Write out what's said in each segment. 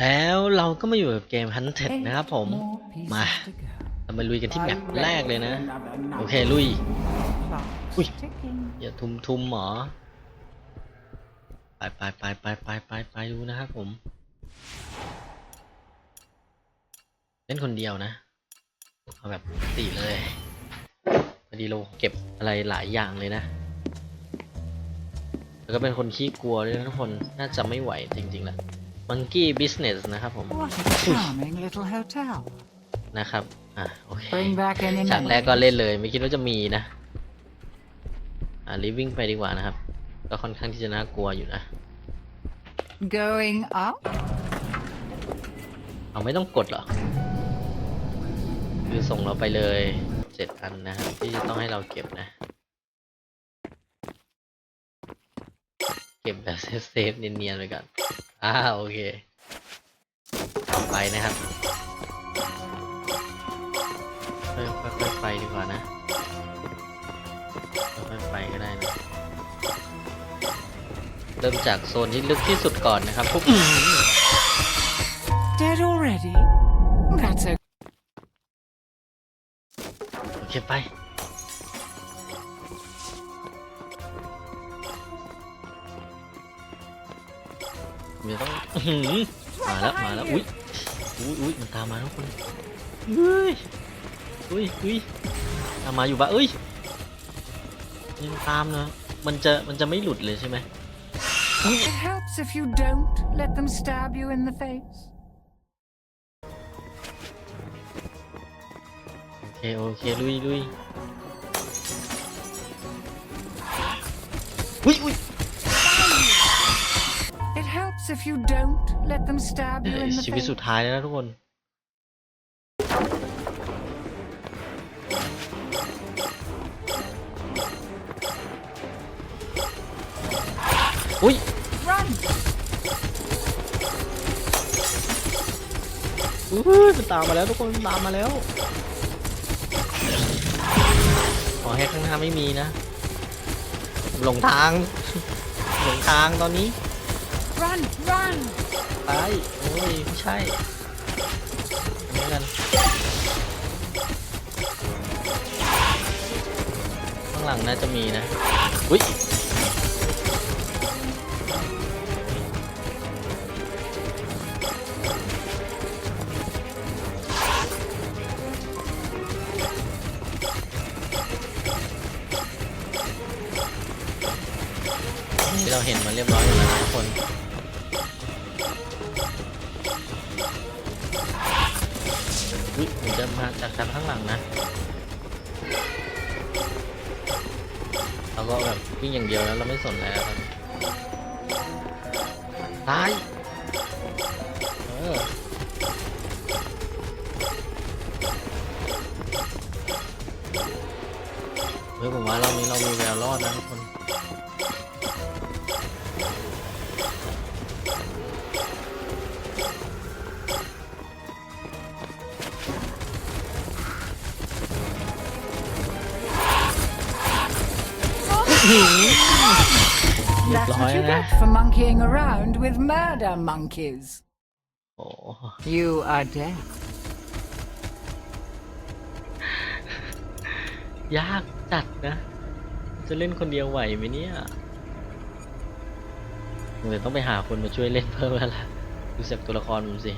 แล้วเราก็มาอยู่กับเกม Hunted นะครับผมมามา เรามาลุยกันที่แมปแรกเลยนะ โอเค ลุย อุ้ยอย่าทุมทุมหมอ ไปไปไปไปไปไปไปดูนะครับผม เล่นคนเดียวนะ เอาแบบปกติเลย พอดีเราเก็บอะไรหลายอย่างเลยนะ แล้วก็เป็นคนขี้กลัวด้วยนะทุกคน น่าจะไม่ไหวจริงๆแหละ Monkey Business นะครับผม What a charming little hotel. นะครับ อะโอเค Bring back any ฉากแรก memories. ก็เล่นเลย ไม่คิดว่าจะมีนะ อ่า living ไปดีกว่านะครับ ก็ค่อนข้างที่จะน่ากลัวอยู่นะ Going up? เอาไม่ต้องกดเหรอ คือส่งเราไปเลยเจ็ดอันนะครับที่จะต้องให้เราเก็บนะ เก็บแบบเซฟๆเนียนๆไปก่อน อ่าโอเคต่อไปนะครับค่อยค่อยๆไปดีกว่านะค่อยๆไปก็ได้นะ เริ่มจากโซนที่ลึกที่สุดก่อนนะครับปุ๊บ Dead already? That's okay. โอเคไป เดี๋ยวต้องอื้อหือมาแล้วมาแล้วอุ้ยอุ้ยอุ้ยมันตามมาทุกคนเฮ้ยอุ้ยอุ้ยตามมาอยู่ปะเอ้ยยังตามนะมันจะมันจะไม่หลุดเลยใช่ไหม It helps if you don't let them stab you in the face. โอเคโอเคลุยลุยอุ้ยอุ้ย It helps if you don't let them stab you in the ชีวิต face. สุดท้ายแล้วนะทุกคน อุ้ย Run! อุ้ยมันตามมาแล้วทุกคนมันตามมาแล้วขอให้ข้างหน้าไม่มีนะ หลงทาง หลงทางตอนนี้ Run! Run! ไปโอ้ยไม่ใช่อันนี้กันข้างหลังน่าจะมีนะอุ้ยที่เราเห็นมันเรียบร้อยอยู่แล้วนะทุกคน จะมาจากทางข้างหลังนะเราก็แบบวิ่งอย่างเดียวแล้วเราไม่สนอะไรแล้วครับตายเออเฮ้ยผมว่าเรานี้เรามีแววรอดนะทุกคน That's what you Liar. get for monkeying around with murder monkeys. โอ้ You are dead. ยากจัดนะ จะเล่นคนเดียวไหวไหมเนี่ยเดี๋ยวต้องไปหาคนมาช่วยเล่นเพิ่มแล้วล่ะ ดูจากตัวละครผมสิ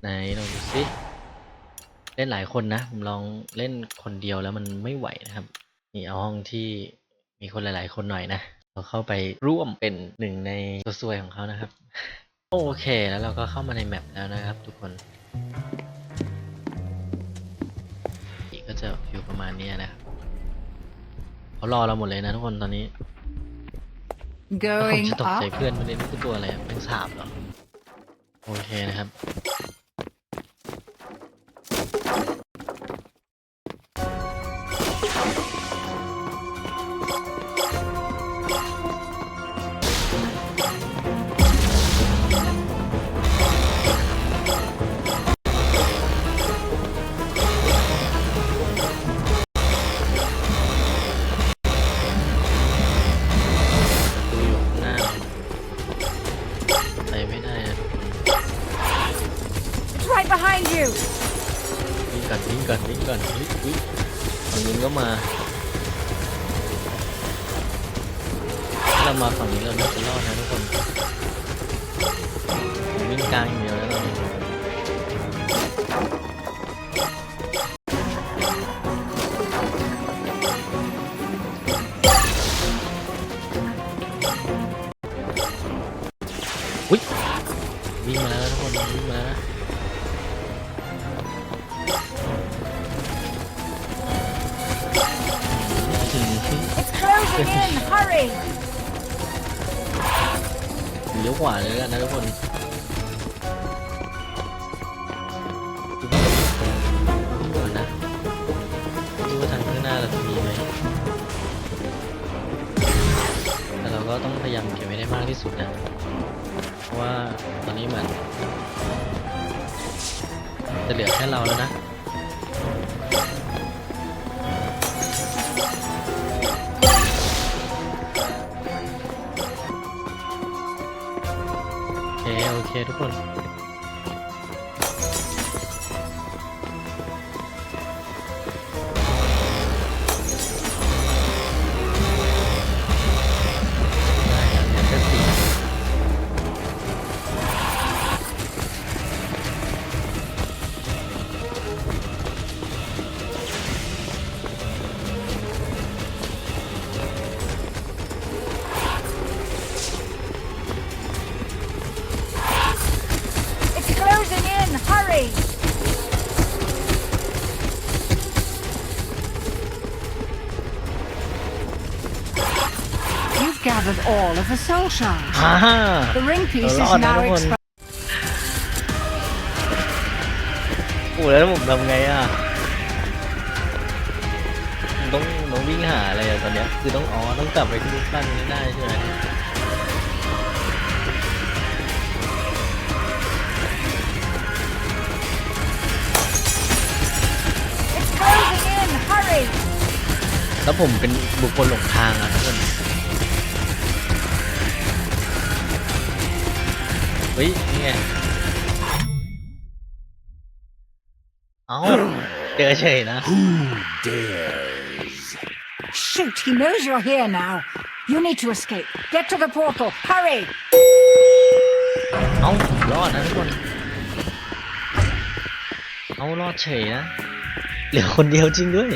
ไหนลองดูสิ เล่นหลายคนนะ ผมลองเล่นคนเดียวแล้วมันไม่ไหวนะครับ นี่เอาห้องที่มีคนหลาย ๆ คนหน่อยนะ เราเข้าไปร่วมเป็นหนึ่งในตัวซวยของเขานะครับ โอเคแล้วเราก็เข้ามาในแมปแล้วนะครับ ทุกคนอีกก็จะฟิวประมาณเนี้ยนะครับเขารอเราหมดเลยนะทุกคนตอนนี้ผม Going จะตกใจ up? เพื่อนประเด็นนี่คือตัวอะไรอะเป็นสาบเหรอ โอเคนะครับ behind you! วิ่งก่อนวิ่งก่อนวิ่งก่อนเฮ้ยเฮ้ยฝั่งนู้นก็ม in! Hurry! เลี้ยวขวาเลยแล้วกันนะทุกคน ดูนะดูว่าทางข้างหน้าเราจะมีไหมแต่เราก็ต้องพยายามเก็บไว้ได้มากที่สุดนะ เพราะว่าตอนนี้เหมือนจะเหลือแค่เราแล้วนะ เคโอเคทุกคน all of the soul shards. ฮ่า The ring piece is Hold on, now everyone. exposed. โอ้แล้วผมทำไงอะผมต้องต้องวิ่งหาอะไรอะตอนเนี้ย คือต้องอ๋อต้องกลับไปที่รูปปั้นนี้ได้ใช่ไหม It's closing in! Hurry! แล้วผมเป็นบุคคลหลงทางอะทุกคน ฮ้ยนี่ไงเอ้าเจอเฉยนะ Shoot, he knows you're here now. You need to escape. Get to the portal. Hurry! เอ้ารอดนะทุกคน เอารอดเฉยนะ เหลือคนเดียวจริงด้วย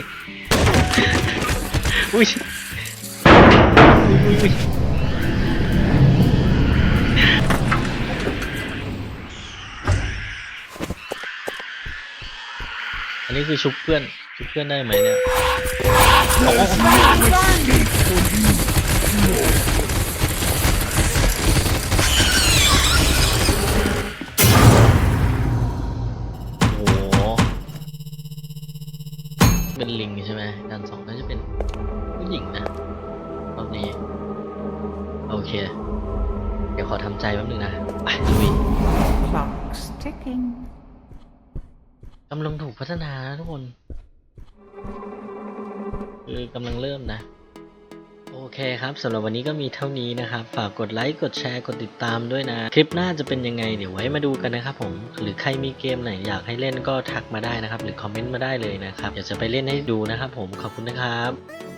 อุ้ยอุ้ยอุ้ย นนี้คือชุบเพื่อน ชุบเพื่อนได้ไหมเนี่ยโอ้โหเป็นลิงใช่ไหมด้านสองน่าจะเป็นผู้หญิงนะรอบนี้ โอเค เดี๋ยวขอทำใจแป๊บนึงนะไปลุย Clock's ticking. กำลังถูกพัฒนานะทุกคน คือกำลังเริ่มนะ โอเคครับสำหรับวันนี้ก็มีเท่านี้นะครับ ฝากกดไลค์ กดแชร์ กดติดตามด้วยนะ คลิปหน้าจะเป็นยังไง เดี๋ยวไว้มาดูกันนะครับผม หรือใครมีเกมไหนอยากให้เล่นก็ทักมาได้นะครับ หรือคอมเมนต์มาได้เลยนะครับอยากจะไปเล่นให้ดูนะครับผม ขอบคุณนะครับ